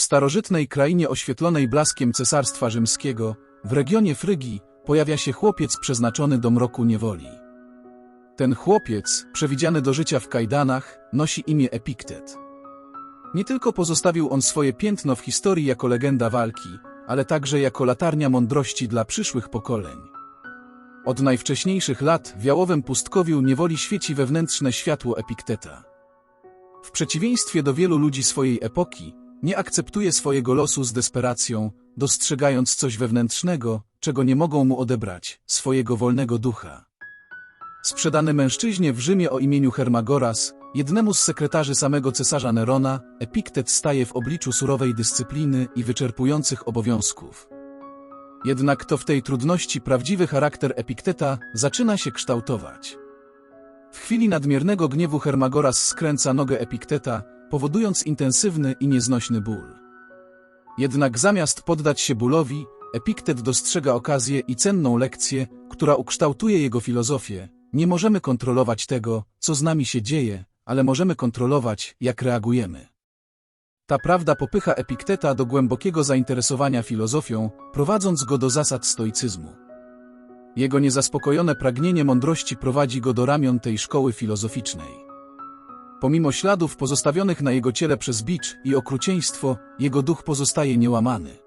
W starożytnej krainie oświetlonej blaskiem Cesarstwa Rzymskiego, w regionie Frygii, pojawia się chłopiec przeznaczony do mroku niewoli. Ten chłopiec, przewidziany do życia w kajdanach, nosi imię Epiktet. Nie tylko pozostawił on swoje piętno w historii jako legenda walki, ale także jako latarnia mądrości dla przyszłych pokoleń. Od najwcześniejszych lat w jałowym pustkowiu niewoli świeci wewnętrzne światło Epikteta. W przeciwieństwie do wielu ludzi swojej epoki, nie akceptuje swojego losu z desperacją, dostrzegając coś wewnętrznego, czego nie mogą mu odebrać, swojego wolnego ducha. Sprzedany mężczyźnie w Rzymie o imieniu Hermagoras, jednemu z sekretarzy samego cesarza Nerona, Epiktet staje w obliczu surowej dyscypliny i wyczerpujących obowiązków. Jednak to w tej trudności prawdziwy charakter Epikteta zaczyna się kształtować. W chwili nadmiernego gniewu Hermagoras skręca nogę Epikteta, powodując intensywny i nieznośny ból. Jednak zamiast poddać się bólowi, Epiktet dostrzega okazję i cenną lekcję, która ukształtuje jego filozofię. Nie możemy kontrolować tego, co z nami się dzieje, ale możemy kontrolować, jak reagujemy. Ta prawda popycha Epikteta do głębokiego zainteresowania filozofią, prowadząc go do zasad stoicyzmu. Jego niezaspokojone pragnienie mądrości prowadzi go do ramion tej szkoły filozoficznej. Pomimo śladów pozostawionych na jego ciele przez bicz i okrucieństwo, jego duch pozostaje niełamany.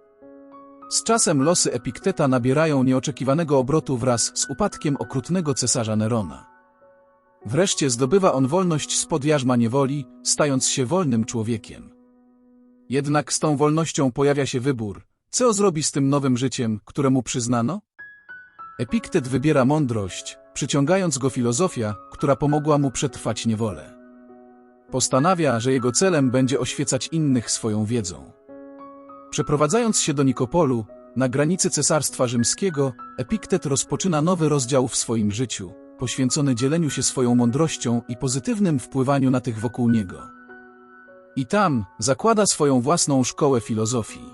Z czasem losy Epikteta nabierają nieoczekiwanego obrotu wraz z upadkiem okrutnego cesarza Nerona. Wreszcie zdobywa on wolność spod jarzma niewoli, stając się wolnym człowiekiem. Jednak z tą wolnością pojawia się wybór, co zrobi z tym nowym życiem, któremu przyznano? Epiktet wybiera mądrość, przyciągając go filozofia, która pomogła mu przetrwać niewolę. Postanawia, że jego celem będzie oświecać innych swoją wiedzą. Przeprowadzając się do Nikopolu, na granicy Cesarstwa Rzymskiego, Epiktet rozpoczyna nowy rozdział w swoim życiu, poświęcony dzieleniu się swoją mądrością i pozytywnym wpływaniu na tych wokół niego. I tam zakłada swoją własną szkołę filozofii.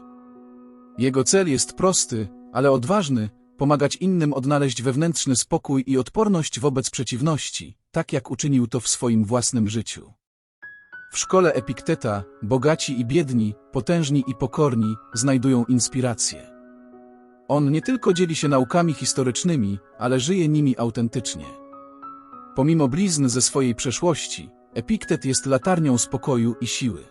Jego cel jest prosty, ale odważny, pomagać innym odnaleźć wewnętrzny spokój i odporność wobec przeciwności, tak jak uczynił to w swoim własnym życiu. W szkole Epikteta bogaci i biedni, potężni i pokorni znajdują inspirację. On nie tylko dzieli się naukami historycznymi, ale żyje nimi autentycznie. Pomimo blizn ze swojej przeszłości, Epiktet jest latarnią spokoju i siły.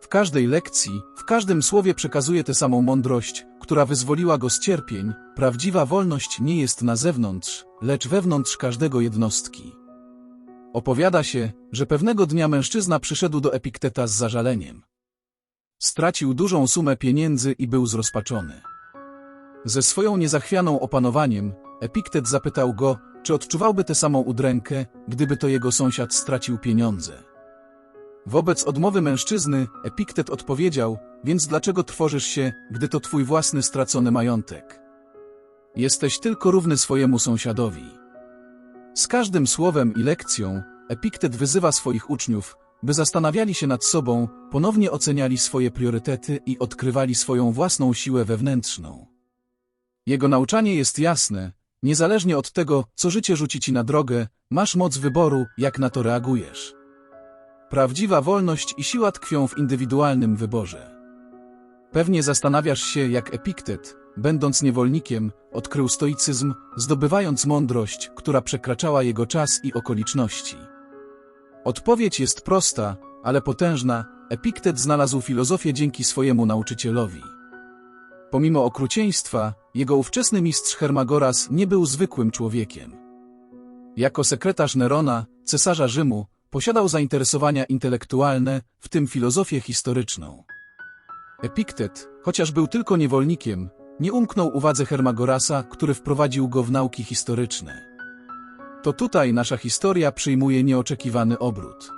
W każdej lekcji, w każdym słowie przekazuje tę samą mądrość, która wyzwoliła go z cierpień. Prawdziwa wolność nie jest na zewnątrz, lecz wewnątrz każdego jednostki. Opowiada się, że pewnego dnia mężczyzna przyszedł do Epikteta z zażaleniem. Stracił dużą sumę pieniędzy i był zrozpaczony. Ze swoją niezachwianą opanowaniem, Epiktet zapytał go, czy odczuwałby tę samą udrękę, gdyby to jego sąsiad stracił pieniądze. Wobec odmowy mężczyzny, Epiktet odpowiedział, więc dlaczego trwożysz się, gdy to twój własny stracony majątek? Jesteś tylko równy swojemu sąsiadowi. Z każdym słowem i lekcją, Epiktet wyzywa swoich uczniów, by zastanawiali się nad sobą, ponownie oceniali swoje priorytety i odkrywali swoją własną siłę wewnętrzną. Jego nauczanie jest jasne, niezależnie od tego, co życie rzuci ci na drogę, masz moc wyboru, jak na to reagujesz. Prawdziwa wolność i siła tkwią w indywidualnym wyborze. Pewnie zastanawiasz się, jak Epiktet, będąc niewolnikiem, odkrył stoicyzm, zdobywając mądrość, która przekraczała jego czas i okoliczności. Odpowiedź jest prosta, ale potężna. Epiktet znalazł filozofię dzięki swojemu nauczycielowi. Pomimo okrucieństwa, jego ówczesny mistrz Hermagoras nie był zwykłym człowiekiem. Jako sekretarz Nerona, cesarza Rzymu, posiadał zainteresowania intelektualne, w tym filozofię historyczną. Epiktet, chociaż był tylko niewolnikiem, nie umknął uwadze Hermagorasa, który wprowadził go w nauki historyczne. To tutaj nasza historia przyjmuje nieoczekiwany obrót.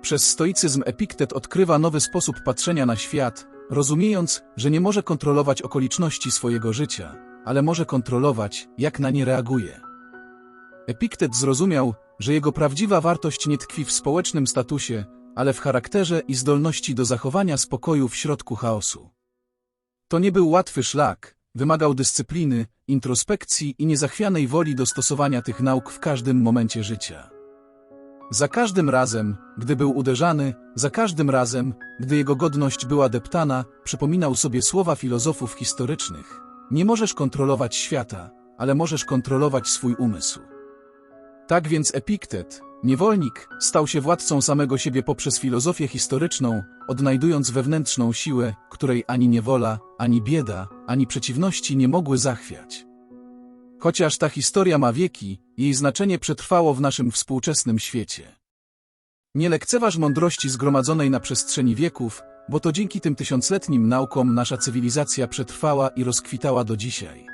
Przez stoicyzm Epiktet odkrywa nowy sposób patrzenia na świat, rozumiejąc, że nie może kontrolować okoliczności swojego życia, ale może kontrolować, jak na nie reaguje. Epiktet zrozumiał, że jego prawdziwa wartość nie tkwi w społecznym statusie, ale w charakterze i zdolności do zachowania spokoju w środku chaosu. To nie był łatwy szlak, wymagał dyscypliny, introspekcji i niezachwianej woli do stosowania tych nauk w każdym momencie życia. Za każdym razem, gdy był uderzany, za każdym razem, gdy jego godność była deptana, przypominał sobie słowa filozofów historycznych. Nie możesz kontrolować świata, ale możesz kontrolować swój umysł. Tak więc Epiktet, niewolnik, stał się władcą samego siebie poprzez filozofię historyczną, odnajdując wewnętrzną siłę, której ani niewola, ani bieda, ani przeciwności nie mogły zachwiać. Chociaż ta historia ma wieki, jej znaczenie przetrwało w naszym współczesnym świecie. Nie lekceważ mądrości zgromadzonej na przestrzeni wieków, bo to dzięki tym tysiącletnim naukom nasza cywilizacja przetrwała i rozkwitała do dzisiaj.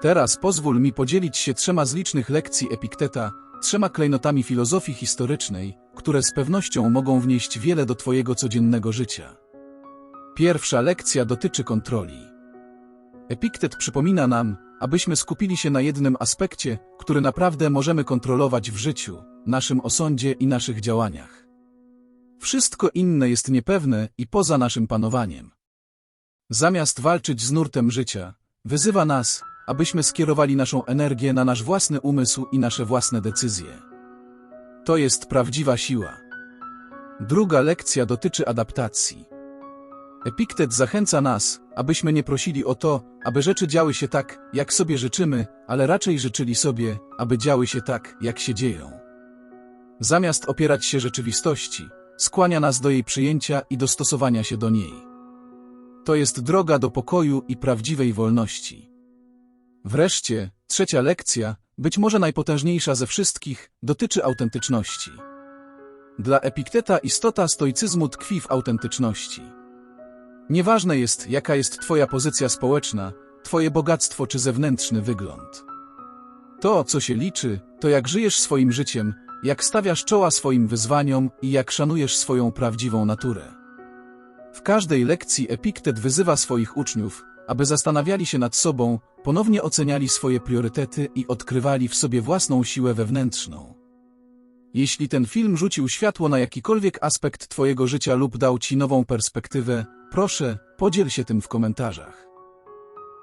Teraz pozwól mi podzielić się trzema z licznych lekcji Epikteta, trzema klejnotami filozofii historycznej, które z pewnością mogą wnieść wiele do Twojego codziennego życia. Pierwsza lekcja dotyczy kontroli. Epiktet przypomina nam, abyśmy skupili się na jednym aspekcie, który naprawdę możemy kontrolować w życiu, naszym osądzie i naszych działaniach. Wszystko inne jest niepewne i poza naszym panowaniem. Zamiast walczyć z nurtem życia, wyzywa nas, abyśmy skierowali naszą energię na nasz własny umysł i nasze własne decyzje. To jest prawdziwa siła. Druga lekcja dotyczy adaptacji. Epiktet zachęca nas, abyśmy nie prosili o to, aby rzeczy działy się tak, jak sobie życzymy, ale raczej życzyli sobie, aby działy się tak, jak się dzieją. Zamiast opierać się rzeczywistości, skłania nas do jej przyjęcia i dostosowania się do niej. To jest droga do pokoju i prawdziwej wolności. Wreszcie, trzecia lekcja, być może najpotężniejsza ze wszystkich, dotyczy autentyczności. Dla Epikteta istota stoicyzmu tkwi w autentyczności. Nieważne jest, jaka jest Twoja pozycja społeczna, Twoje bogactwo czy zewnętrzny wygląd. To, co się liczy, to jak żyjesz swoim życiem, jak stawiasz czoła swoim wyzwaniom i jak szanujesz swoją prawdziwą naturę. W każdej lekcji Epiktet wyzywa swoich uczniów, aby zastanawiali się nad sobą, ponownie oceniali swoje priorytety i odkrywali w sobie własną siłę wewnętrzną. Jeśli ten film rzucił światło na jakikolwiek aspekt Twojego życia lub dał Ci nową perspektywę, proszę, podziel się tym w komentarzach.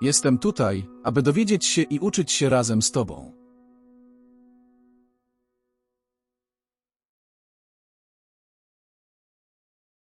Jestem tutaj, aby dowiedzieć się i uczyć się razem z Tobą.